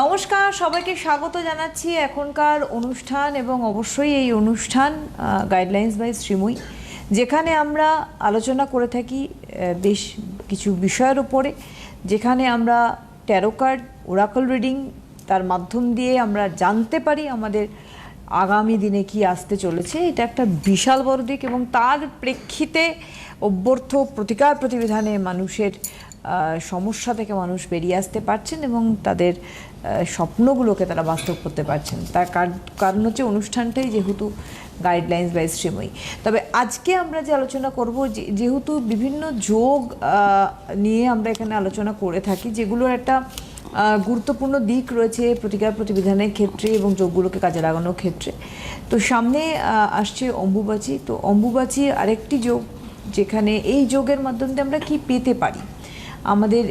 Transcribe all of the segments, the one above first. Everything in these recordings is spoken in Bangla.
নমস্কার, সবাইকে স্বাগত জানাচ্ছি এখনকার অনুষ্ঠান এবং অবশ্যই এই অনুষ্ঠান গাইডলাইন্স বাই শ্রীময়ী, যেখানে আমরা আলোচনা করে থাকি বেশ কিছু বিষয়ের উপরে, যেখানে আমরা ট্যারো কার্ড ওরাকল রিডিং তার মাধ্যম দিয়ে আমরা জানতে পারি আমাদের আগামী দিনে কি আসতে চলেছে। এটা একটা বিশাল বড় দিক এবং তার প্রেক্ষিতে অভ্যর্থ প্রতিকার প্রতিবিধানে মানুষের সমস্যা থেকে মানুষ বেরিয়ে আসতে পারছেন এবং তাদের স্বপ্নগুলোকে তারা বাস্তব করতে পারছেন। তার কার- কারণ হচ্ছে অনুষ্ঠানটাই যেহেতু গাইডলাইন্স বাই শ্রীময়ী। তবে আজকে আমরা যে আলোচনা করব যেহেতু বিভিন্ন যোগ নিয়ে আমরা এখানে আলোচনা করে থাকি, যেগুলোর একটা গুরুত্বপূর্ণ দিক রয়েছে প্রতিকার প্রতিবিধানের ক্ষেত্রে এবং যোগগুলোকে কাজে লাগানোর ক্ষেত্রে। তো সামনে আসছে অম্বুবাচী। তো অম্বুবাচী আরেকটি যোগ, যেখানে এই যোগের মাধ্যমে আমরা কি পেতে পারি? আমাদের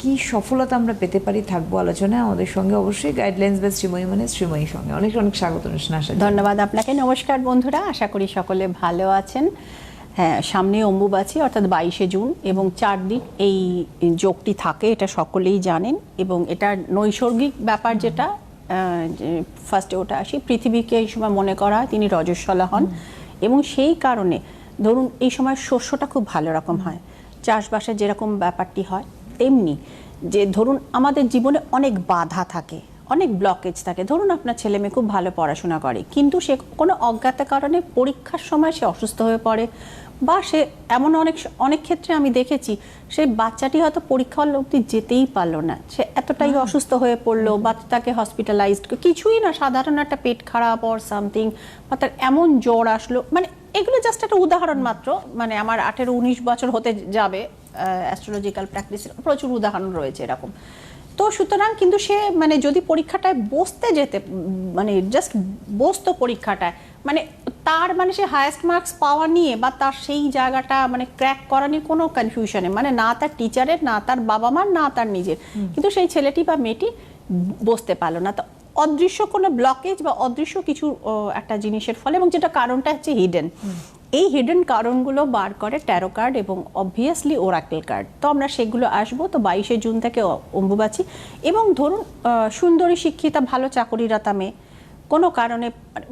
কি সফলতা আমরা পেতে পারি থাকব আলোচনায় আমাদের সঙ্গে অবশ্যই গাইডলাইন্স বা শ্রীময়ী মানে শ্রীময়ীর সঙ্গে। অনেক অনেক স্বাগত অনুষ্ঠানে আসার ধন্যবাদ আপনাকে নমস্কার বন্ধুরা আশা করি সকলে ভালো আছেন। হ্যাঁ সামনে অম্বুবাচী অর্থাৎ বাইশে জুন এবং চার দিন এই যোগটি থাকে এটা সকলেই জানেন এবং এটা নৈসর্গিক ব্যাপার যেটা ফার্স্টে ওটা আসি পৃথিবীকে এই সময় মনে করা হয় তিনি রজস্বলা হন এবং সেই কারণে ধরুন এই সময় শস্যটা খুব ভালো রকম হয়। চাষবাসের যেরকম ব্যাপারটি হয় তেমনি যে ধরুন আমাদের জীবনে অনেক বাধা থাকে অনেক ব্লকেজ থাকে। ধরুন আপনার ছেলে মেয়ে খুব ভালো পড়াশোনা করে কিন্তু সে কোনো অজ্ঞাত কারণে পরীক্ষার সময় সে অসুস্থ হয়ে পড়ে বা সে এমন অনেক অনেক ক্ষেত্রে আমি দেখেছি সেই বাচ্চাটি হয়তো পরীক্ষা হল অব্দি যেতেই পারল না। সে এতটাই অসুস্থ হয়ে পড়ল বা তাকে হসপিটালাইজড কিছুই না সাধারণ একটা পেট খারাপ অর সামথিং বা তার এমন জ্বর আসলো মানে এগুলো জাস্ট একটা উদাহরণ মাত্র। মানে আমার আঠেরো উনিশ বছর হতে যাবে অ্যাস্ট্রোলজিক্যাল প্র্যাকটিসের প্রচুর উদাহরণ রয়েছে এরকম। তো সুতরাং কিন্তু সে মানে যদি পরীক্ষাটায় বসতে যেতে মানে জাস্ট বসতো পরীক্ষাটায় মানে তার মানে সে হায়েস্ট মার্কস পাওয়া নিয়ে বা তার সেই জায়গাটা মানে ক্র্যাক করা নিয়ে কোনো কনফিউশনে মানে না তার টিচারের না তার বাবা মার না তার নিজের। কিন্তু সেই ছেলেটি বা মেয়েটি বসতে পারল না। তো অদৃশ্য কোনো ব্লকেজ বা অদৃশ্য কিছু একটা জিনিসের ফলে এবং যেটা কারণটা হচ্ছে হিডেন এই হিডেন কারণগুলো বার করে ট্যারো কার্ড এবং অবভিয়াসলি ওরাকেল কার্ড তো আমরা সেগুলো আসব, তো বাইশে জুন থেকে অম্বুবাচী। এবং ধরুন সুন্দরী, শিক্ষিতা, ভালো চাকরিরতা মেয়ে। কোনো কারণে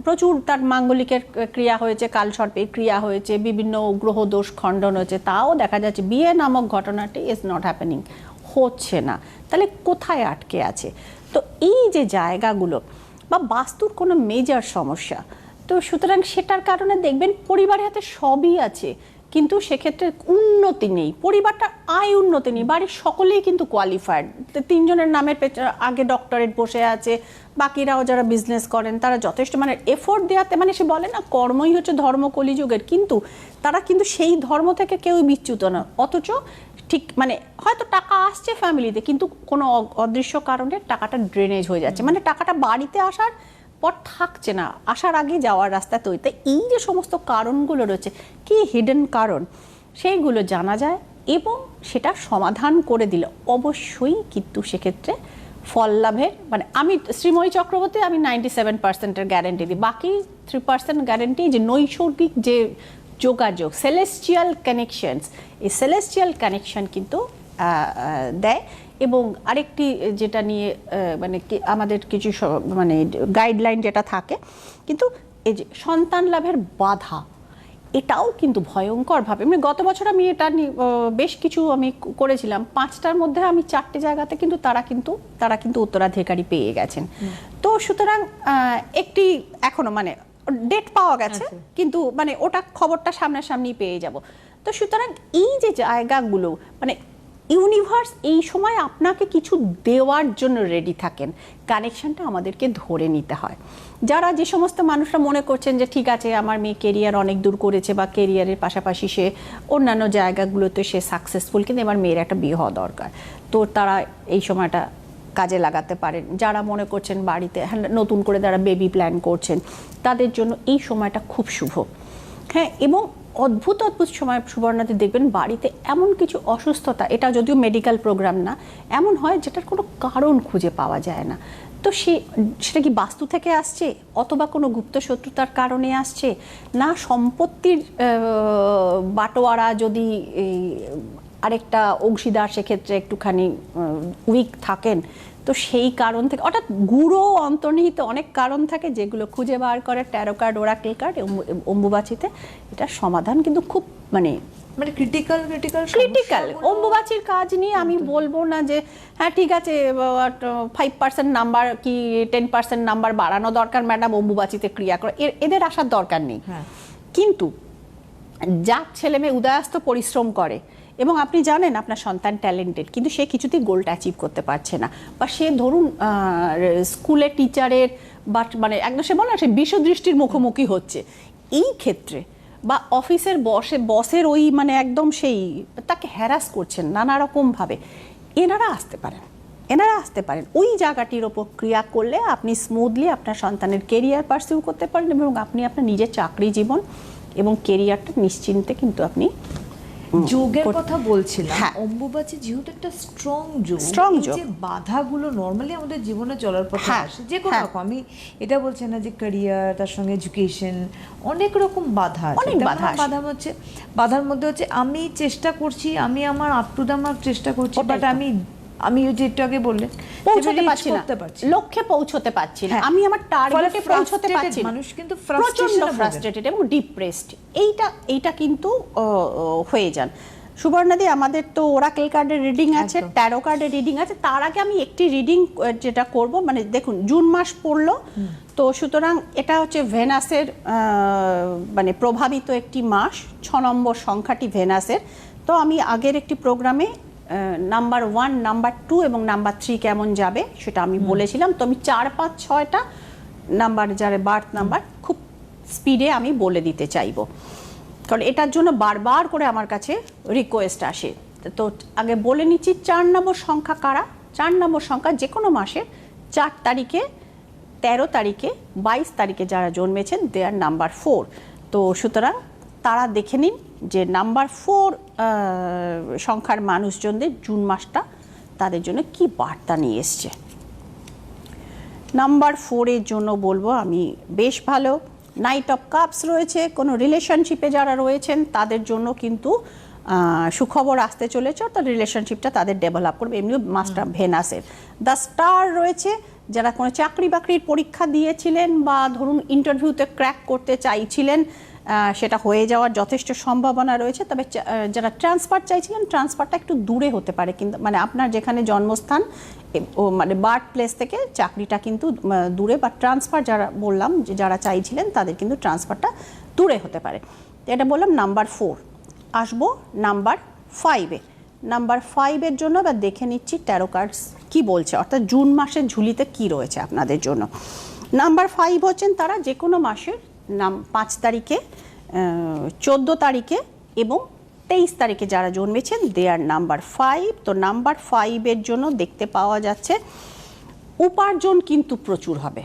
প্রচুর তার মাঙ্গলিকের ক্রিয়া হয়েছে কালসর্পের ক্রিয়া হয়েছে, বিভিন্ন গ্রহ দোষ খণ্ডন হয়েছে, তাও দেখা যাচ্ছে বিয়ে নামক ঘটনাটি ইজ নট হ্যাপেনিং হচ্ছে না। তাহলে কোথায় আটকে আছে? তো এই যে জায়গাগুলো বা বাস্তুর কোনো মেজার সমস্যা, তো সুতরাং সেটার কারণে দেখবেন পরিবারের হাতে সবই আছে, কিন্তু সেক্ষেত্রে উন্নতি নেই, পরিবারটা আয় উন্নতি নেই, বাড়ির সকলেই কিন্তু কোয়ালিফাইড তিনজনের নামের আগে ডক্টরেট বসে আছে, বাকিরাও যারা বিজনেস করেন, তারা যথেষ্ট মানে এফোর্ট দেওয়াতে মানে সে বলে না, কর্মই হচ্ছে ধর্ম, কলিযুগের, কিন্তু তারা কিন্তু সেই ধর্ম থেকে কেউ বিচ্যুত না। অথচ ঠিক মানে হয়তো টাকা আসছে ফ্যামিলিতে কিন্তু কোনো অদৃশ্য কারণে টাকাটা ড্রেনেজ হয়ে যাচ্ছে। মানে টাকাটা বাড়িতে আসার পর থাকছে না, আসার আগে যাওয়ার রাস্তা তৈরি। তাই এই যে সমস্ত কারণগুলো রয়েছে, কি হিডেন কারণ? সেইগুলো জানা যায় এবং সেটা সমাধান করে দিলে অবশ্যই কিন্তু সেক্ষেত্রে ফল লাভের মানে আমি শ্রীময়ী চক্রবর্তী, আমি নাইনটি সেভেন পার্সেন্টের গ্যারেন্টি দিই। বাকি থ্রি পার্সেন্ট গ্যারেন্টি যে নৈসর্গিক যে যোগাযোগ সেলেস্টিয়াল কানেকশনস এই সেলেস্টিয়াল কানেকশন কিন্তু দেয় এবং আরেকটি যেটা নিয়ে মানে আমাদের কিছু মানে গাইডলাইন যেটা থাকে কিন্তু এই যে সন্তান লাভের বাধা এটাও কিন্তু ভয়ঙ্করভাবে মানে গত বছর আমি এটা নিয়ে বেশ কিছু আমি করেছিলাম পাঁচটার মধ্যে আমি চারটে জায়গাতে কিন্তু তারা কিন্তু তারা কিন্তু উত্তরাধিকারী পেয়ে গেছেন। তো সুতরাং একটি এখনও মানে ডেট পাওয়া গেছে কিন্তু মানে ওটা খবরটা সামনাসামনি পেয়ে যাব। তো সুতরাং এই যে জায়গাগুলো মানে ইউনিভার্স এই সময় আপনাকে কিছু দেওয়ার জন্য রেডি থাকেন কানেকশনটা আমাদেরকে ধরে নিতে হয়। যারা যে সমস্ত মানুষরা মনে করছেন যে ঠিক আছে আমার মেয়ে কেরিয়ার অনেক দূর করেছে বা কেরিয়ারের পাশাপাশি সে অন্যান্য জায়গাগুলোতে সে সাকসেসফুল কিন্তু এবার মেয়ের একটা বিয়ে হওয়া দরকার। তো তারা এই সময়টা কাজে লাগাতে পারেন। যারা মনে করছেন বাড়িতে হ্যাঁ, নতুন করে যারা বেবি প্ল্যান করছেন তাদের জন্য এই সময়টা খুব শুভ। হ্যাঁ এবং অদ্ভুত অদ্ভুত সময় সুবর্ণাতে দেখবেন বাড়িতে এমন কিছু অসুস্থতা এটা যদিও মেডিকেল প্রোগ্রাম না এমন হয় যেটার কোনো কারণ খুঁজে পাওয়া যায় না। তো সে সেটা কি বাস্তু থেকে আসছে অথবা কোনো গুপ্ত শত্রুতার কারণে আসছে? না সম্পত্তির বাটোয়ারা যদি আরেকটা অংশীদার সেক্ষেত্রে একটুখানি উইক থাকেন। তো সেই কারণ থেকে অর্থাৎ গুঁড়ো অন্তর্নিহিত অনেক কারণ থাকে যেগুলো খুঁজে বার করে ট্যারো কার্ড ওরাকেল কার্ড অম্বুবাচিতে। এটার সমাধান কিন্তু খুব মানে মানে ক্রিটিক্যাল ক্রিটিক্যাল ক্রিটিক্যাল অম্বুবাচির কাজ নিয়ে আমি বলব না যে হ্যাঁ ঠিক আছে ফাইভ পার্সেন্ট নাম্বার কি টেন পার্সেন্ট নাম্বার বাড়ানো দরকার ম্যাডাম অম্বুবাচিতে ক্রিয়া করে। এদের আসার দরকার নেই। হ্যাঁ। কিন্তু যার ছেলে মেয়ে উদয়াস্ত পরিশ্রম করে এবং আপনি জানেন আপনার সন্তান ট্যালেন্টেড কিন্তু সে কিছুতেই গোলটা অ্যাচিভ করতে পারছে না। বা সে ধরুন স্কুলের টিচারের বা মানে একদম সে বলে না, সে বিশ্বদৃষ্টির মুখোমুখি হচ্ছে। এই ক্ষেত্রে বা অফিসের বসে, বসের ওই মানে একদম সেই, তাকে হ্যারাস করছেন নানা রকমভাবে এনারা আসতে পারেন, এনারা আসতে পারেন। ওই জায়গাটির ওপর ক্রিয়া করলে আপনি স্মুথলি আপনার সন্তানের কেরিয়ার পারসিউ করতে পারেন এবং আপনি আপনার নিজের চাকরি জীবন এবং কেরিয়ারটা নিশ্চিন্তে কিন্তু আপনি যোগের কথা বলছিলাম হ্যাঁ। অম্বুবাচী যেহেতু একটা স্ট্রং যোগ স্ট্রং যোগ। যে বাধাগুলো নর্মালি আমাদের জীবনে চলার পথে হ্যাঁ, আসে যে কোনো হ্যাঁ। রকম আমি এটা বলছি না যে ক্যারিয়ার তার সঙ্গে এডুকেশন অনেক রকম বাধা অনেক বাধা আসে। বাধা হচ্ছে বাধার মধ্যে হচ্ছে আমি চেষ্টা করছি আমি আমার আপ টু দা মার্ক চেষ্টা করছি বাট আমি আমি ওই যে একটু আগে বললেন পৌঁছতে পারছি না। লক্ষ্যে পৌঁছতে পারছি না। হ্যাঁ। আমি আমার টার্গেটে পৌঁছতে পারছি না। মানুষ কিন্তু প্রচণ্ড ফ্রাস্ট্রেটেড এবং ডিপ্রেসড এইটা এইটা কিন্তু হয়ে যান। সুবর্ণাদি আমাদের তো ওরাকেল কার্ডের রিডিং আছে। ট্যারো কার্ডের রিডিং আছে। তার আগে আমি একটি রিডিং যেটা করব মানে দেখুন জুন মাস পড়ল। তো সুতরাং এটা হচ্ছে ভেনাসের মানে প্রভাবিত একটি মাস। ছ নম্বর সংখ্যাটি ভেনাসের। তো আমি আগের একটি প্রোগ্রামে নাম্বার ওয়ান নাম্বার টু এবং নাম্বার থ্রি কেমন যাবে সেটা আমি বলেছিলাম। তো আমি চার পাঁচ ছয়টা নাম্বার যারা বার্থ নাম্বার খুব স্পিডে আমি বলে দিতে চাইব। কারণ এটার জন্য বারবার করে আমার কাছে রিকোয়েস্ট আসে। তো আগে বলে নিচ্ছি চার নম্বর সংখ্যা কারা? চার নম্বর সংখ্যা যে কোনো মাসের চার তারিখে তেরো তারিখে বাইশ তারিখে যারা জন্মেছেন দেয়ার নাম্বার ফোর তো সুতরাং তারা দেখে নিন যে নাম্বার ফোর সংখ্যার মানুষজনদের জুন মাসটা তাদের জন্য কি বার্তা নিয়ে এসছে। নাম্বার ফোরের জন্য বলব আমি বেশ ভালো। নাইট অফ কাপস রয়েছে কোনো রিলেশনশিপে যারা রয়েছেন তাদের জন্য কিন্তু সুখবর আসতে চলেছে অর্থাৎ রিলেশনশিপটা তাদের ডেভেলপ করবে এমনিও মাস্টার ভেনাসের দ্য স্টার রয়েছে যারা কোনো চাকরি বাকরির পরীক্ষা দিয়েছিলেন বা ধরুন ইন্টারভিউতে ক্র্যাক করতে চাইছিলেন সেটা হয়ে যাওয়ার যথেষ্ট সম্ভাবনা রয়েছে। তবে যারা ট্রান্সফার চাইছিলেন, ট্রান্সফারটা একটু দূরে হতে পারে। কিন্তু মানে আপনার যেখানে জন্মস্থান মানে বার্থ প্লেস থেকে চাকরিটা কিন্তু দূরে বা ট্রান্সফার যারা বললাম, যে যারা চাইছিলেন, তাদের কিন্তু ট্রান্সফারটা দূরে হতে পারে। এটা বললাম নাম্বার ফোর। আসব নাম্বার ফাইভে নাম্বার ফাইভের জন্য এবার দেখে নিচ্ছি ট্যারো কার্ডস কি বলছে। অর্থাৎ জুন মাসের ঝুলিতে কি রয়েছে আপনাদের জন্য। নাম্বার ফাইভ হচ্ছেন তারা যে কোনো মাসের নাম পাঁচ তারিখে চোদ্দ তারিখে এবং তেইশ তারিখে যারা জন্মেছেন দেয়ার নাম্বার ফাইভ তো নাম্বার ফাইভের জন্য দেখতে পাওয়া যাচ্ছে, উপার্জন কিন্তু প্রচুর হবে।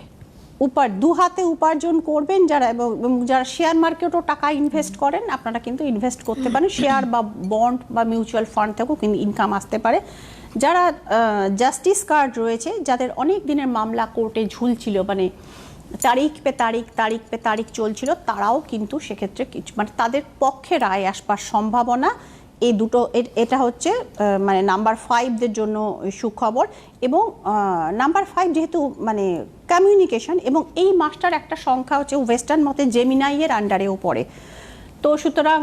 উপার, দু হাতে উপার্জন করবেন যারা এবং যারা শেয়ার মার্কেটও টাকা ইনভেস্ট করেন, আপনারা কিন্তু ইনভেস্ট করতে পারেন। শেয়ার বা বন্ড বা মিউচুয়াল ফান্ড থেকেও কিন্তু ইনকাম আসতে পারে। যারা জাস্টিস কার্ড রয়েছে, যাদের অনেক দিনের মামলা কোর্টে ঝুলছিল মানে তারিখ পে তারিখ তারিখ পে তারিখ চলছিল, তারাও কিন্তু সেক্ষেত্রে কিছু মানে তাদের পক্ষে রায় আসবার সম্ভাবনা, এই দুটো এটা হচ্ছে মানে নাম্বার ফাইভদের জন্য সুখবর এবং নাম্বার ফাইভ যেহেতু মানে কমিউনিকেশন এবং এই মাস্টার একটা সংখ্যা হচ্ছে ওয়েস্টার্ন মতে জেমিনাইয়ের আন্ডারেও পড়ে। তো সুতরাং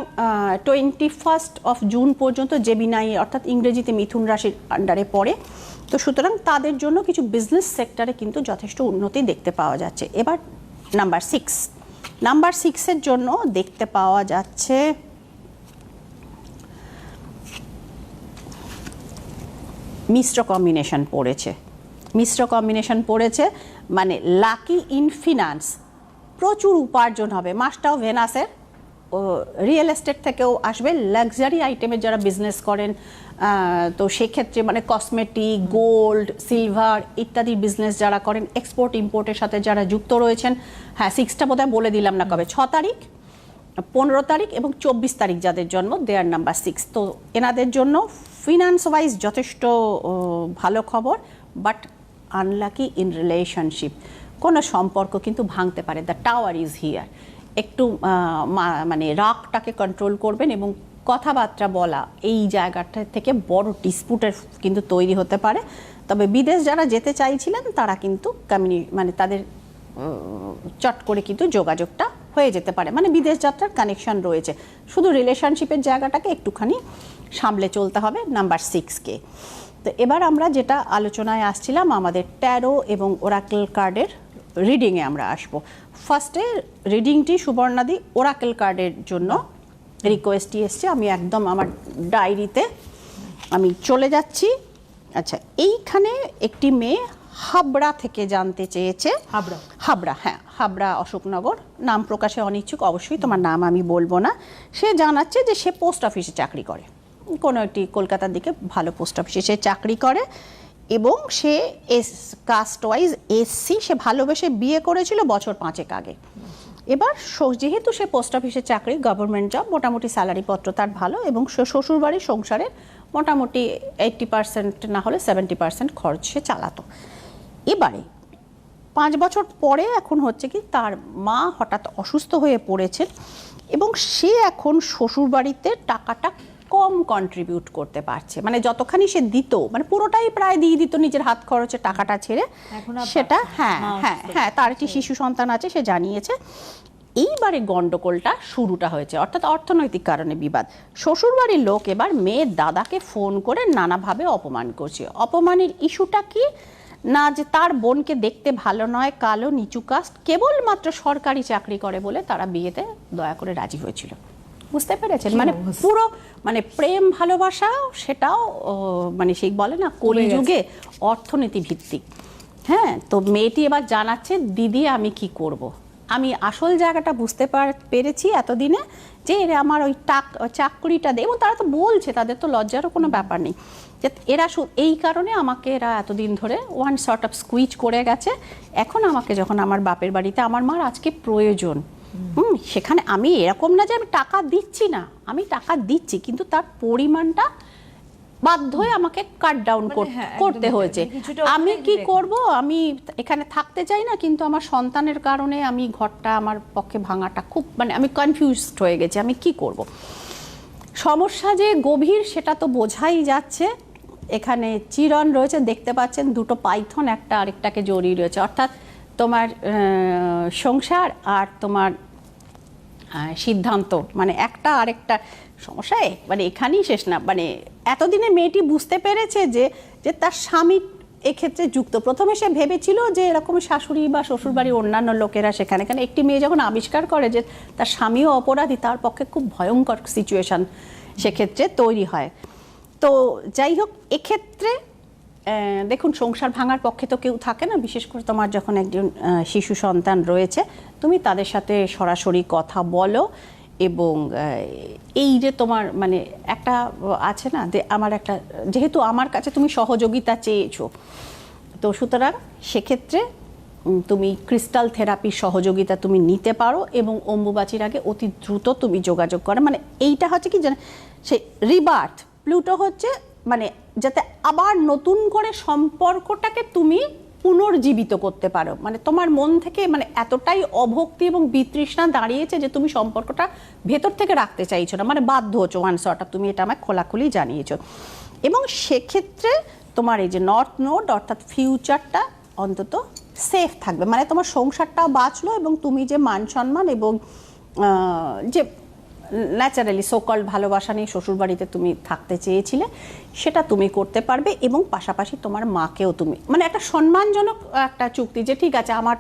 টোয়েন্টি ফার্স্ট অফ জুন পর্যন্ত জেমিনাই অর্থাৎ ইংরেজিতে মিথুন রাশির আন্ডারে পড়ে। তো সুতরাং তাদের জন্য কিছু বিজনেস সেক্টরে কিন্তু যথেষ্ট উন্নতি দেখতে পাওয়া যাচ্ছে। এবার নাম্বার সিক্স নাম্বার সিক্সের জন্য দেখতে পাওয়া যাচ্ছে, মিশ্র কম্বিনেশন পড়েছে। মিশ্র কম্বিনেশন পড়েছে মানে লাকি ইন ফিনান্স প্রচুর উপার্জন হবে। মাসটাও ভেনাসের রিয়েল এস্টেট থেকেও আসবে। লাক্সারি আইটেমের যারা বিজনেস করেন তো সেক্ষেত্রে মানে কসমেটিক গোল্ড সিলভার ইত্যাদি বিজনেস যারা করেন এক্সপোর্ট ইম্পোর্টের সাথে যারা যুক্ত রয়েছেন হ্যাঁ সিক্সটা বোধহয় বলে দিলাম না কবে। ছ তারিখ, পনেরো তারিখ এবং চব্বিশ তারিখ যাদের জন্ম দেয়ার নাম্বার সিক্স তো এনাদের জন্য ফিনান্স ওয়াইজ যথেষ্ট ভালো খবর বাট আনলাকি ইন রিলেশনশিপ কোনো সম্পর্ক কিন্তু ভাঙতে পারে। দ্য টাওয়ার ইজ হিয়ার একটু মানে রাগটাকে কন্ট্রোল করবেন এবং কথাবার্তা বলা এই জায়গাটা থেকে বড় ডিসপুটের কিন্তু তৈরি হতে পারে। তবে বিদেশ যারা যেতে চাইছিলেন, তারা কিন্তু কমিউনি মানে তাদের চট করে কিন্তু যোগাযোগটা হয়ে যেতে পারে। মানে বিদেশ যাত্রার কানেকশন রয়েছে। শুধু রিলেশনশিপের জায়গাটাকে একটুখানি সামলে চলতে হবে নাম্বার সিক্সকে তো এবার আমরা যেটা আলোচনায় আসছিলাম, আমাদের ট্যারো এবং ওরাকেল কার্ডের রিডিংয়ে আমরা আসব। ফার্স্টে রিডিংটি সুবর্ণাদি ওরাকেল কার্ডের জন্য রিকোয়েস্টটি এসছে। আমি একদম আমার ডায়েরিতে আমি চলে যাচ্ছি। আচ্ছা এইখানে একটি মেয়ে হাবড়া থেকে জানতে চেয়েছে। হাবড়া। হাবড়া হ্যাঁ হাবড়া অশোকনগর। নাম প্রকাশে অনিচ্ছুক অবশ্যই তোমার নাম আমি বলব না। সে জানাচ্ছে যে সে পোস্ট অফিসে চাকরি করে। কোনো একটি কলকাতার দিকে ভালো পোস্ট অফিসে সে চাকরি করে। এবং সে এস কাস্ট ওয়াইজ এসসি সে ভালোবেসে বিয়ে করেছিল বছর পাঁচেক আগে। এবার যেহেতু সে পোস্ট অফিসে চাকরি গভর্নমেন্ট জব মোটামুটি স্যালারি পত্র তার ভালো এবং সে শ্বশুরবাড়ির সংসারের মোটামুটি এইট্টি পার্সেন্ট না হলে সেভেন্টি পার্সেন্ট খরচ সে চালাতো। এবারে পাঁচ বছর পরে এখন হচ্ছে কি তার মা হঠাৎ অসুস্থ হয়ে পড়েছেন এবং সে এখন শ্বশুরবাড়িতে টাকাটা কম কন্ট্রিবিউট করতে পারছে। মানে যতখানি সে দিত মানে পুরোটাই প্রায় দিয়ে দিত নিজের হাত খরচে টাকাটা ছেড়ে। সেটা হ্যাঁ হ্যাঁ হ্যাঁ তার একটি শিশু সন্তান আছে সে জানিয়েছে এইবারে গন্ডগোলটা শুরুটা হয়েছে। অর্থাৎ অর্থনৈতিক কারণে বিবাদ। শ্বশুরবাড়ির লোক এবার মেয়ের দাদাকে ফোন করে নানাভাবে অপমান করছে। অপমানের ইস্যুটা কি? না যে তার বোনকে দেখতে ভালো নয় কালো নিচু কাস্ট কেবলমাত্র সরকারি চাকরি করে বলে তারা বিয়েতে দয়া করে রাজি হয়েছিল। বুঝতে পেরেছেন? মানে পুরো মানে প্রেম ভালোবাসা সেটাও মানে সেই বলে না কলিযুগে অর্থনীতি ভিত্তিক হ্যাঁ তো মেয়েটি এবার জানাচ্ছে দিদি আমি কি করব। আমি আসল জায়গাটা বুঝতে পার- পেরেছি এতদিনে যে এরা আমার ওই টাক চাকরিটা দেয় এবং তারা তো বলছে তাদের তো লজ্জারও কোনো ব্যাপার নেই। যে এরা এই কারণে আমাকে এরা এতদিন ধরে ওয়ান শর্ট অফ স্কুইচ করে গেছে। এখন আমাকে যখন আমার বাপের বাড়িতে আমার মার আজকে প্রয়োজন। হুম সেখানে আমি এরকম না যে আমি টাকা দিচ্ছি না আমি টাকা দিচ্ছি কিন্তু তার পরিমাণটা বাধ্য হয়ে আমাকে কাট ডাউন মানে হ্যাঁ, করতে হয়েছে। মানে আমি কি। করব? আমি এখানে থাকতে চাই না কিন্তু আমার সন্তানের কারণে আমি ঘরটা আমার পক্ষে ভাঙাটা খুব মানে আমি কনফিউজড হয়ে গেছি আমি কি করব? সমস্যা যে গভীর সেটা তো বোঝাই যাচ্ছে। এখানে চিরন রয়েছে দেখতে পাচ্ছেন দুটো পাইথন একটা আরেকটাকে জড়িয়ে রয়েছে। অর্থাৎ তোমার সংসার আর তোমার সিদ্ধান্ত। মানে একটা আরেকটা সমস্যা এ- মানে এখানেই শেষ না। মানে এতদিনে মেয়েটি বুঝতে পেরেছে যে যে তার স্বামী এক্ষেত্রে যুক্ত। প্রথমে সে ভেবেছিল যে এরকম শাশুড়ি বা শ্বশুরবাড়ির অন্যান্য লোকেরা সেখানে এখানে একটি মেয়ে যখন আবিষ্কার করে যে তার স্বামীও অপরাধী, তার পক্ষে খুব ভয়ঙ্কর সিচুয়েশান সেক্ষেত্রে তৈরি হয়। তো যাই হোক, এক্ষেত্রে দেখুন, সংসার ভাঙার পক্ষে তো কেউ থাকে না, বিশেষ করে তোমার যখন একজন শিশু সন্তান রয়েছে, তুমি তাদের সাথে সরাসরি কথা বলো এবং এই যে তোমার মানে একটা আছে না, যে আমার একটা, যেহেতু আমার কাছে তুমি সহযোগিতা চেয়েছো, তো সুতরাং সেক্ষেত্রে তুমি ক্রিস্টাল থেরাপির সহযোগিতা তুমি নিতে পারো এবং অম্বুবাচির আগে অতি দ্রুত তুমি যোগাযোগ করো। মানে এইটা হচ্ছে কি জানে, সে রিবার্থ, প্লুটো হচ্ছে মানে যাতে আবার নতুন করে সম্পর্কটাকে তুমি পুনর্জীবিত করতে পারো। মানে তোমার মন থেকে মানে এতটাই অভক্তি এবং বিতৃষ্ণা দাঁড়িয়েছে যে তুমি সম্পর্কটা ভেতর থেকে রাখতে চাইছো না। মানে বাধ্য হচ্ছো ওয়ান শর্ট তুমি এটা আমায় খোলাখুলি জানিয়েছো। এবং সেক্ষেত্রে তোমার এই যে নর্থ নোড অর্থাৎ ফিউচারটা অন্তত সেফ থাকবে। মানে তোমার সংসারটাও বাঁচলো এবং তুমি যে মান সম্মান এবং যে ন্যাচারালি সোকল ভালোবাসা নিয়ে শ্বশুরবাড়িতে তুমি থাকতে চেয়েছিলে সেটা তুমি করতে পারবে এবং পাশাপাশি তোমার মাকেও তুমি মানে একটা সম্মানজনক একটা চুক্তি যে ঠিক আছে আমার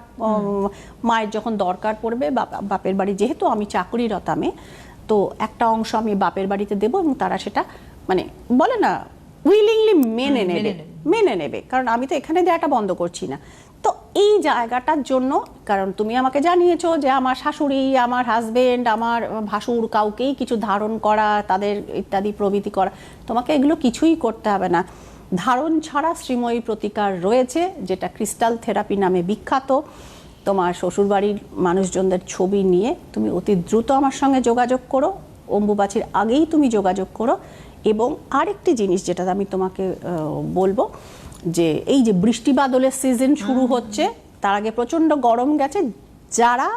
মায়ের যখন দরকার পড়বে বাপ- বাপের বাড়ি যেহেতু আমি চাকরিরত মেয়ে তো একটা অংশ আমি বাপের বাড়িতে দেবো এবং তারা সেটা মানে বলে না উইলিংলি মেনে নেবে। মেনে নেবে কারণ আমি তো এখানে দেওয়াটা বন্ধ করছি না তো এই জায়গাটার জন্য, কারণ তুমি আমাকে জানিয়েছো যে আমার শাশুড়ি, আমার হাজবেন্ড আমার ভাসুর কাউকেই কিছু ধারণ করা, তাদের ইত্যাদি প্রভৃতি করা, তোমাকে এগুলো কিছুই করতে হবে না। ধারণ ছাড়া শ্রীময়ী প্রতিকার রয়েছে, যেটা ক্রিস্টাল থেরাপি নামে বিখ্যাত। তোমার শ্বশুরবাড়ির মানুষজনদের ছবি নিয়ে তুমি অতি দ্রুত আমার সঙ্গে যোগাযোগ করো, অম্বুবাচির আগেই তুমি যোগাযোগ করো। এবং আরেকটি জিনিস যেটা আমি তোমাকে বলব যে এই যে বৃষ্টি বাদলের সিজন শুরু হচ্ছে তার আগে প্রচণ্ড গরম গেছে যারা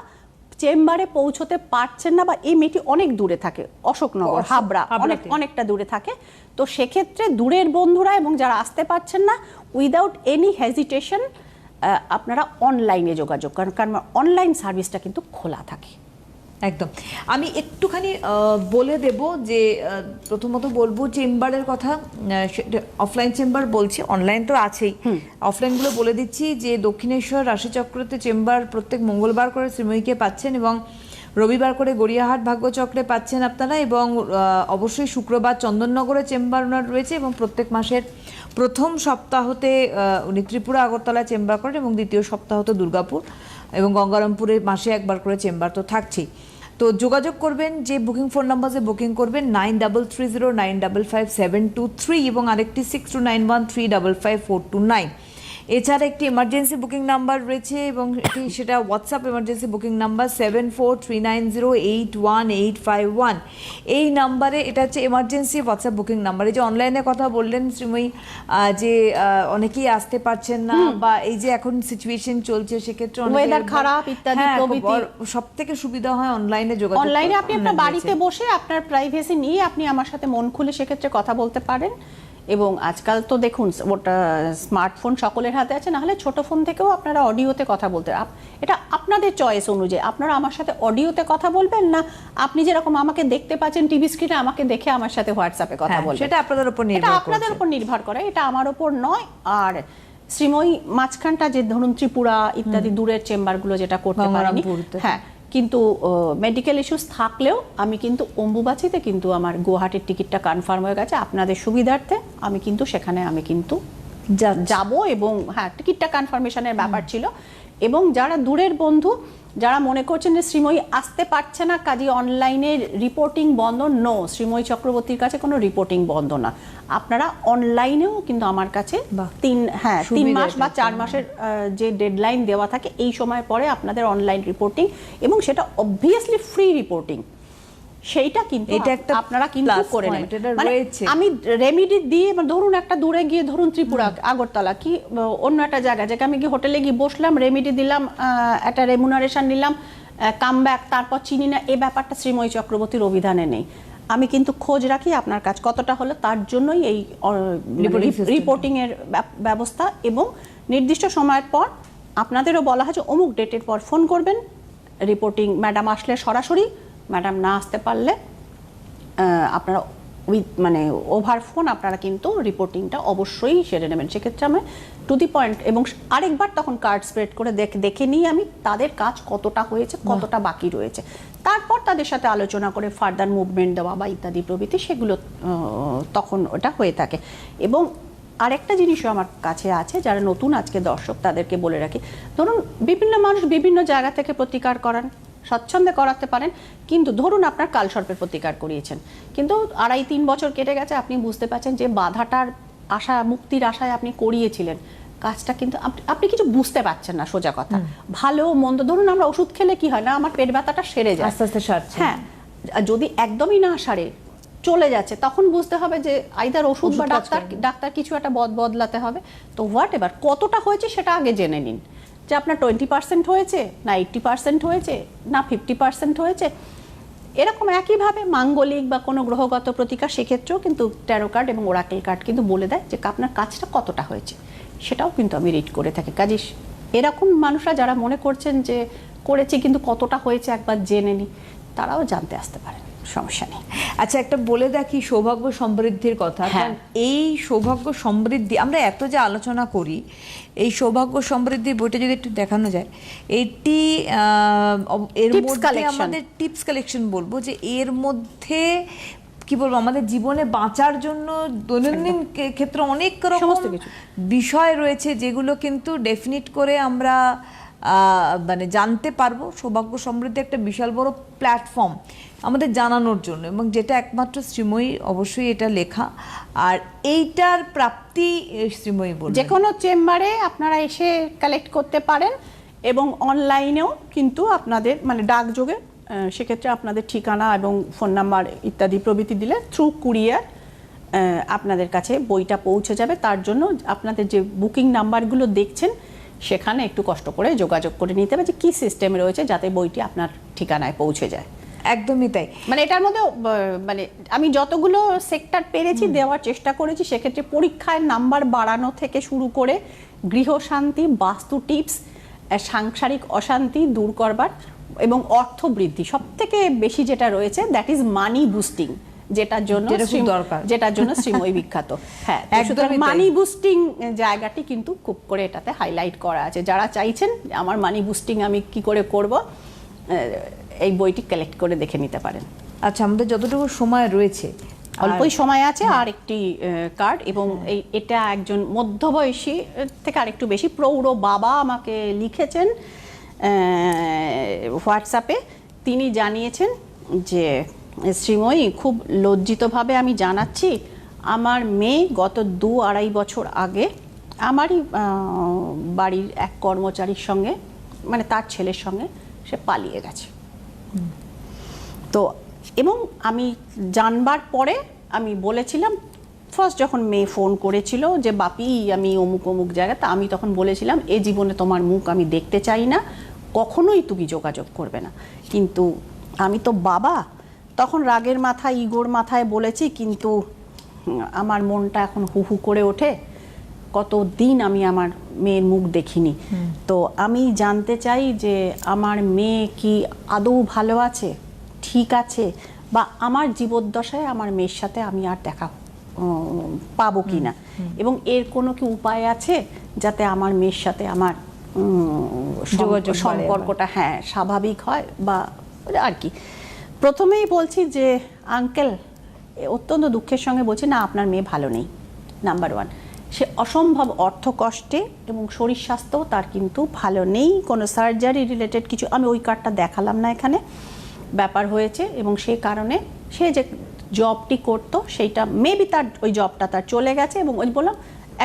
চেম্বারে পৌঁছতে পারছেন না বা এই মেয়েটি অনেক দূরে থাকে অশোকনগর হাবড়া অনেক অনেকটা দূরে থাকে। তো সেক্ষেত্রে দূরের বন্ধুরা এবং যারা আসতে পারছেন না উইদাউট এনি হেজিটেশন আপনারা অনলাইনে যোগাযোগ করেন কারণ অনলাইন সার্ভিসটা কিন্তু খোলা থাকে। একদম। আমি একটুখানি বলে দেব যে প্রথমত বলব চেম্বারের কথা অফলাইন চেম্বার বলছি অনলাইন তো আছেই। অফলাইনগুলো বলে দিচ্ছি যে দক্ষিণেশ্বর রাশিচক্রতে চেম্বার প্রত্যেক মঙ্গলবার করে শ্রীময়ীকে পাচ্ছেন এবং রবিবার করে গড়িয়াহাট ভাগ্যচক্রে পাচ্ছেন আপনারা এবং অবশ্যই শুক্রবার চন্দননগরে চেম্বার ওনার রয়েছে এবং প্রত্যেক মাসের প্রথম সপ্তাহতে উনি ত্রিপুরা আগরতলা চেম্বার করেন এবং দ্বিতীয় সপ্তাহতে দুর্গাপুর। এবং গঙ্গারামপুরে মাসে একবার করে চেম্বার তো থাকছেই। তো যোগাযোগ করবেন, যে বুকিং ফোন নাম্বারে বুকিং করবেন, nine double three zero, nine double five seven two three এবং আরেকটি six two nine one three double five four two nine. এছাড়া একটি এমার্জেন্সি বুকিং নাম্বার রয়েছে এবং এটি সেটা WhatsApp emergency booking number seven four three nine zero eight one eight five one এই নাম্বারে এটা হচ্ছে এমার্জেন্সি হোয়াটসঅ্যাপ বুকিং নাম্বার এই যে অনলাইনে কথা বললেন শ্রীময়ী যে অনেকেই আসতে পারছেন না বা এই যে এখন সিচুয়েশন চলছে সেক্ষেত্রে Weather খারাপ ইত্যাদি প্রভৃতি। সব থেকে সুবিধা হয় অনলাইনে যোগাযোগ অনলাইনে আপনি আপনার বাড়িতে বসে আপনার প্রাইভেসি নিয়ে আপনি আমার সাথে মন খুলে সেক্ষেত্রে কথা বলতে পারেন। এবং আজকাল তো দেখুন ওটা স্মার্টফোন সকলের হাতে আছে নাহলে ছোট ফোন থেকেও আপনারা অডিওতে কথা বলতে এটা আপনাদের চয়েস অনুযায়ী আপনারা আমার সাথে অডিওতে কথা বলবেন না আপনি যেরকম আমাকে দেখতে পাচ্ছেন টিভি স্ক্রিনে আমাকে দেখে আমার সাথে হোয়াটসঅ্যাপে কথা হ্যাঁ, বলবেন। সেটা আপনাদের উপর এটা আপনাদের উপর নির্ভর করে এটা আমার উপর নয় আর শ্রীময়ী মাঝখানটা যে ধরুন ত্রিপুরা ইত্যাদি দূরের চেম্বারগুলো যেটা করতে পারেনি। হ্যাঁ কিন্তু মেডিকেল ইস্যুস থাকলেও আমি কিন্তু অম্বুবাচিতে কিন্তু আমার গুয়াহাটির টিকিটটা কনফার্ম হয়ে গেছে। আপনাদের সুবিধার্থে আমি কিন্তু সেখানে আমি কিন্তু। যাব এবং হ্যাঁ টিকিটটা কনফার্মেশনের ব্যাপার ছিল। এবং যারা দূরের বন্ধু যারা মনে করছেন যে শ্রীময়ী আসতে পারছে না কাজে অনলাইনে রিপোর্টিং বন্ধ নো শ্রীময়ী চক্রবর্তীর কাছে কোনো রিপোর্টিং বন্ধ না আপনারা অনলাইনেও কিন্তু আমার কাছে। তিন হ্যাঁ তিন মাস বা চার মাসের যে ডেডলাইন দেওয়া থাকে এই সময় পরে আপনাদের অনলাইন রিপোর্টিং এবং সেটা অবভিয়াসলি ফ্রি রিপোর্টিং সেইটা কিন্তু এটা একটা আপনারা কিন্তু করে নেবেন। মানে আমি রেমিডি দিয়ে এবার ধরুন একটা দূরে গিয়ে ধরুন ত্রিপুরা আগরতলা কি অন্য একটা জায়গা যেখানে আমি গিয়ে হোটেলে গিয়ে বসলাম রেমিডি দিলাম একটা রেমুনারেশন নিলাম কাম ব্যাক তারপর চিনি না এই ব্যাপারটা শ্রীময়ী চক্রবর্তীর অভিধানে নেই। আমি কিন্তু খোঁজ রাখি আপনার কাজ কতটা হলো তার জন্যই এই Reporting system. রিপোর্টিং এর ব্যবস্থা এবং নির্দিষ্ট সময়ের পর আপনাদেরও বলা হয় যে অমুক ডেটের পর ফোন করবেন রিপোর্টিং ম্যাডাম আসলে সরাসরি ম্যাডাম না আসতে পারলে আপনারা উইথ মানে ওভার ফোন আপনারা কিন্তু রিপোর্টিংটা অবশ্যই সেরে নেবেন। সেক্ষেত্রে আমি টু দি পয়েন্ট এবং আরেকবার তখন কার্ড স্প্রেড করে দেখে দেখে নিই আমি তাদের কাজ কতটা হয়েছে কতটা বাকি রয়েছে। তারপর তাদের সাথে আলোচনা করে ফার্দার মুভমেন্ট দেওয়া বা ইত্যাদি প্রভৃতি সেগুলো তখন ওটা হয়ে থাকে। এবং আরেকটা জিনিসও আমার কাছে আছে যারা নতুন আজকে দর্শক তাদেরকে বলে রাখি। ধরুন বিভিন্ন মানুষ বিভিন্ন জায়গা থেকে প্রতিকার করান। স্বচ্ছন্দে করাতে পারেন কিন্তু ধরুন আপনার কালসর্পের প্রতিকার করিয়েছেন। কিন্তু আড়াই তিন বছর কেটে গেছে আপনি বুঝতে পারছেন যে বাধাটার আশা মুক্তির আশায় আপনি করিয়েছিলেন। কাজটা কিন্তু আপনি কিছু বুঝতে পারছেন না সোজা কথা। ভালো মন্দ ধরুন আমরা ওষুধ খেলে কি হয় না আমার পেট ব্যথাটা সেরে যায়। আস্তে আস্তে সারছে। হ্যাঁ আর যদি একদমই না সারে চলে যাচ্ছে তখন বুঝতে হবে যে আইদার ওষুধ বা ডাক্তার ডাক্তার কিছু একটা বদ বদলাতে হবে। তো হোয়াট এবার কতটা হয়েছে সেটা আগে জেনে নিন। যে আপনার টোয়েন্টি পার্সেন্ট হয়েছে, না এইট্টি পার্সেন্ট হয়েছে, না ফিফটি পার্সেন্ট হয়েছে, এরকম একইভাবে মাঙ্গলিক বা কোনো গ্রহগত প্রতিকার সেক্ষেত্রেও কিন্তু ট্যারো কার্ড এবং ওরাকেল কার্ড কিন্তু বলে দেয় যে আপনার কাজটা কতটা হয়েছে। সেটাও কিন্তু আমি রিড করে থাকি। কাজে এরকম মানুষরা যারা মনে করছেন যে করেছে কিন্তু কতটা হয়েছে একবার জেনে নি, তারাও জানতে আসতে পারেন। সমস্যা নেই। আচ্ছা একটা বলে দেখি সৌভাগ্য সমৃদ্ধির কথা। হ্যাঁ। কারণ এই সৌভাগ্য সমৃদ্ধি আমরা এত যে আলোচনা করি এই সৌভাগ্য সমৃদ্ধির বইটা যদি একটু দেখানো যায় এটি এর মধ্যে আমাদের টিপস কালেকশন বলব যে এর মধ্যে কি বলব আমাদের জীবনে বাঁচার জন্য দৈনন্দিন ক্ষেত্রে অনেক রকম। বিষয় রয়েছে যেগুলো কিন্তু ডেফিনিট করে আমরা মানে জানতে পারব। সৌভাগ্য সমৃদ্ধি একটা বিশাল বড় প্ল্যাটফর্ম আমাদের জানানোর জন্য এবং যেটা একমাত্র শ্রীময়ী অবশ্যই এটা লেখা। আর এইটার প্রাপ্তি শ্রীময়ী বলবে যে কোনো চেম্বারে আপনারা এসে কালেক্ট করতে পারেন এবং অনলাইনেও কিন্তু আপনাদের মানে ডাকযোগে সেক্ষেত্রে আপনাদের ঠিকানা এবং ফোন নাম্বার ইত্যাদি প্রভৃতি দিলে থ্রু কুরিয়ার আপনাদের কাছে বইটা পৌঁছে যাবে। তার জন্য আপনাদের যে বুকিং নাম্বারগুলো দেখছেন, সেখানে একটু কষ্ট করে যোগাযোগ করে নিতে হবে যে কী সিস্টেম রয়েছে যাতে বইটি আপনার ঠিকানায় পৌঁছে যায়। একদমই তাই। মানে এটার মধ্যে মানে আমি যতগুলো সেক্টর পেরেছি দেওয়ার চেষ্টা করেছি সেক্ষেত্রে পরীক্ষায় নাম্বার বাড়ানো থেকে শুরু করে গৃহশান্তি বাস্তু টিপস সাংসারিক অশান্তি দূর করবার এবং অর্থ বৃদ্ধি। সব থেকে বেশি যেটা রয়েছে দ্যাট ইজ মানি বুস্টিং যেটার জন্য দরকার। যেটার জন্য শ্রীময়ী বিখ্যাত। হ্যাঁ সুতরাং মানি বুস্টিং জায়গাটি কিন্তু খুব করে এটাতে হাইলাইট করা আছে। যারা চাইছেন আমার মানি বুস্টিং আমি কি করে করব? এই বইটি কালেক্ট করে দেখে নিতে পারেন। আচ্ছা আমাদের যতটুকু সময় রয়েছে অল্পই সময় আছে আর একটি কার্ড এবং এই এটা একজন মধ্যবয়সী থেকে আরেকটু বেশি প্রৌঢ় বাবা আমাকে লিখেছেন হোয়াটসঅ্যাপে তিনি জানিয়েছেন যে শ্রীময়ী খুব লজ্জিতভাবে আমি জানাচ্ছি আমার মেয়ে গত দু আড়াই বছর আগে আমারই বাড়ির এক কর্মচারীর সঙ্গে মানে তার ছেলের সঙ্গে সে পালিয়ে গেছে। তো এবং আমি জানবার পরে আমি বলেছিলাম ফার্স্ট যখন মেয়ে ফোন করেছিল যে, বাপি, আমি অমুক অমুক জায়গাতে আমি তখন বলেছিলাম, এ জীবনে তোমার মুখ আমি দেখতে চাই না, কখনোই তুমি যোগাযোগ করবে না। কিন্তু আমি তো বাবা, তখন রাগের মাথায়, ইগোর মাথায় বলেছি, কিন্তু আমার মনটা এখন হু হু করে ওঠে। কত দিন আমি আমার মেয়ের মুখ দেখিনি। তো আমি জানতে চাই যে আমার মেয়ে কি আদৌ ভালো আছে ঠিক আছে বা আমার জীবদ্দশায় আমার মেয়ের সাথে আমি আর দেখা পাবো কি না এবং এর কোনো কি উপায় আছে যাতে আমার মেয়ের সাথে আমার সম্পর্কটা হ্যাঁ স্বাভাবিক হয় বা আর কি। প্রথমেই বলছি যে আঙ্কেল অত্যন্ত দুঃখের সঙ্গে বলছি না আপনার মেয়ে ভালো নেই নাম্বার ওয়ান সে অসম্ভব অর্থ কষ্টে এবং শরীর স্বাস্থ্য তার কিন্তু ভালো নেই। কোনো সার্জারি রিলেটেড কিছু আমি ওই কার্ডটা দেখালাম না এখানে। ব্যাপার হয়েছে এবং সেই কারণে সে যে জবটি করতো সেইটা মেবি তার ওই জবটা তার চলে গেছে এবং ওই বললাম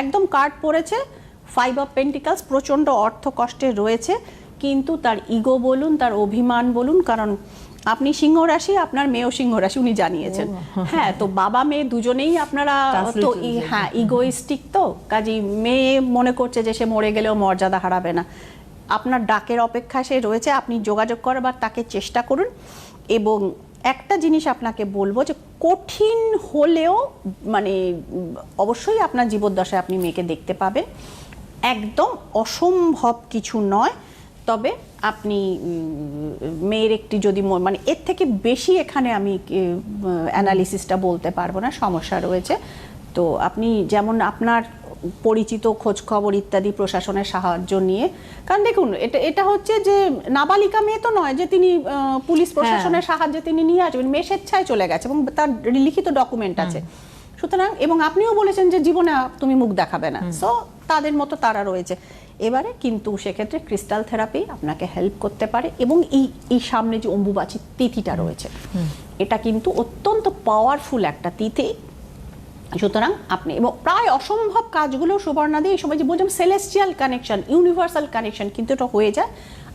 একদম কার্ড পড়েছে ফাইভ অফ পেন্টিকালস প্রচণ্ড অর্থ কষ্টে রয়েছে। কিন্তু তার ইগো বলুন, তার অভিমান বলুন, কারণ আপনি সিংহ রাশি আপনার মেয়েও সিংহ রাশি উনি জানিয়েছেন। হ্যাঁ তো বাবা মেয়ে দুজনেই আপনারা তো হয়ে হ্যাঁ ইগোইস্টিক তো কাজী মেয়ে মনে করছে যে সে মরে গেলেও মর্যাদা হারাবে না। আপনার ডাকের অপেক্ষা সে রয়েছে আপনি যোগাযোগ করবার তাকে চেষ্টা করুন। এবং একটা জিনিস আপনাকে বলব যে কঠিন হলেও মানে অবশ্যই আপনার জীবদ্দশায় আপনি মেয়েকে দেখতে পাবেন। একদম অসম্ভব কিছু নয়। তবে আপনি মেয়ের একটি যদি মানে এর থেকে বেশি এখানে আমি অ্যানালিসিসটা বলতে পারব না সমস্যা রয়েছে। তো আপনি যেমন আপনার পরিচিত খোঁজ খবর ইত্যাদি প্রশাসনের সাহায্য নিয়ে কারণ দেখুন এটা এটা হচ্ছে যে নাবালিকা মেয়ে তো নয় যে তিনি পুলিশ প্রশাসনের সাহায্যে তিনি নিয়ে আসবেন মেয়ে স্বেচ্ছায় চলে গেছে এবং তার লিখিত ডকুমেন্ট আছে। সুতরাং এবং আপনিও বলেছেন যে জীবনে তুমি মুখ দেখাবে না। সো তাদের মতো তারা রয়েছে। এবারে কিন্তু সেক্ষেত্রে ক্রিস্টাল থেরাপি আপনাকে হেল্প করতে পারে এবং এই এই সামনে যে অম্বুবাচী তিথিটা রয়েছে এটা কিন্তু অত্যন্ত পাওয়ারফুল একটা তিথি। সুতরাং আপনি এবং প্রায় অসম্ভব কাজগুলো সুবর্ণাদি এই সময় যে বলছিলাম সেলেস্টিয়াল কানেকশন ইউনিভার্সাল কানেকশন কিন্তু এটা হয়ে যায়।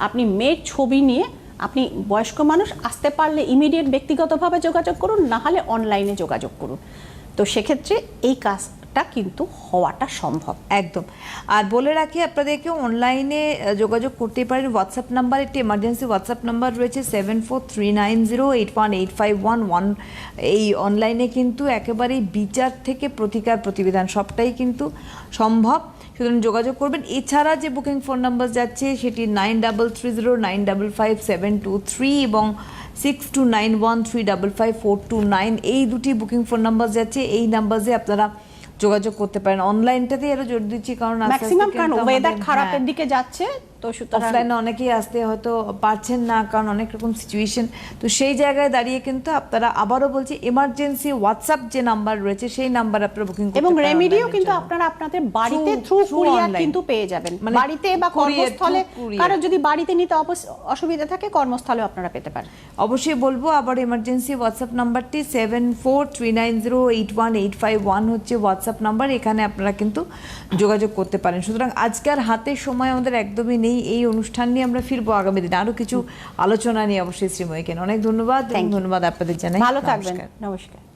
আপনি মেয়ের ছবি নিয়ে আপনি বয়স্ক মানুষ আসতে পারলে ইমিডিয়েট ব্যক্তিগতভাবে যোগাযোগ করুন না হলে অনলাইনে যোগাযোগ করুন। তো সেক্ষেত্রে এই কাজটা কিন্তু হওয়াটা সম্ভব। একদম। আর বলে রাখি আপনাদেরকে অনলাইনে যোগাযোগ করতে পারেন। হোয়াটসঅ্যাপ নাম্বার একটি এমার্জেন্সি হোয়াটসঅ্যাপ নাম্বার রয়েছে seven four three nine zero eight one eight five one one এই অনলাইনে কিন্তু একেবারেই বিচার থেকে প্রতিকার প্রতিবিধান সবটাই কিন্তু সম্ভব। সুতরাং যোগাযোগ করবেন। এছাড়া যে বুকিং ফোন নাম্বার যাচ্ছে, সেটি nine double three zero nine double five seven two three এবং six two nine one three double five four two nine এই দুটি বুকিং ফোন নাম্বার যাচ্ছে। এই নাম্বারে আপনারা যোগাযোগ করতে পারেন। অনলাইনটাতে আরও জোর দিচ্ছি কারণ ম্যাক্সিমাম কারণ ওয়েদার খারাপের হ্যাঁ, দিকে যাচ্ছে তো সুতরাং অফলাইনে অনেকেই আসতে হয়তো পারছেন না কারণ অনেক রকম সিচুয়েশন তো সেই জায়গায় দাঁড়িয়ে কিন্তু আপনারা আবারও বলছি এমার্জেন্সি হোয়াটসঅ্যাপ যে নাম্বার রয়েছে সেই নাম্বার আপনারা বুকিং করতে এবং রেমিডিও কিন্তু আপনারা আপনাদের বাড়িতে থ্রু কুরিয়ার কিন্তু পেয়ে যাবেন। মানে বাড়িতে বা কর্মস্থলে কারও যদি বাড়িতে নিতে অসুবিধা থাকে কর্মস্থলে আপনারা পেতে পারেন। অবশ্যই বলব আবার এমার্জেন্সি হোয়াটসঅ্যাপ নাম্বারটি seven four three nine zero eight one eight five one হচ্ছে হোয়াটসঅ্যাপ নাম্বার এখানে আপনারা কিন্তু যোগাযোগ করতে পারেন। সুতরাং আজকের হাতে সময় আমাদের একদমই নেই। এই অনুষ্ঠান নিয়ে আমরা ফিরবো আগামী দিনে। আরও কিছু আলোচনা নিয়ে অবশ্যই শ্রীময়ীকে অনেক ধন্যবাদ. ধন্যবাদ আপনাদের জানাই। ভালো থাকবেন। নমস্কার।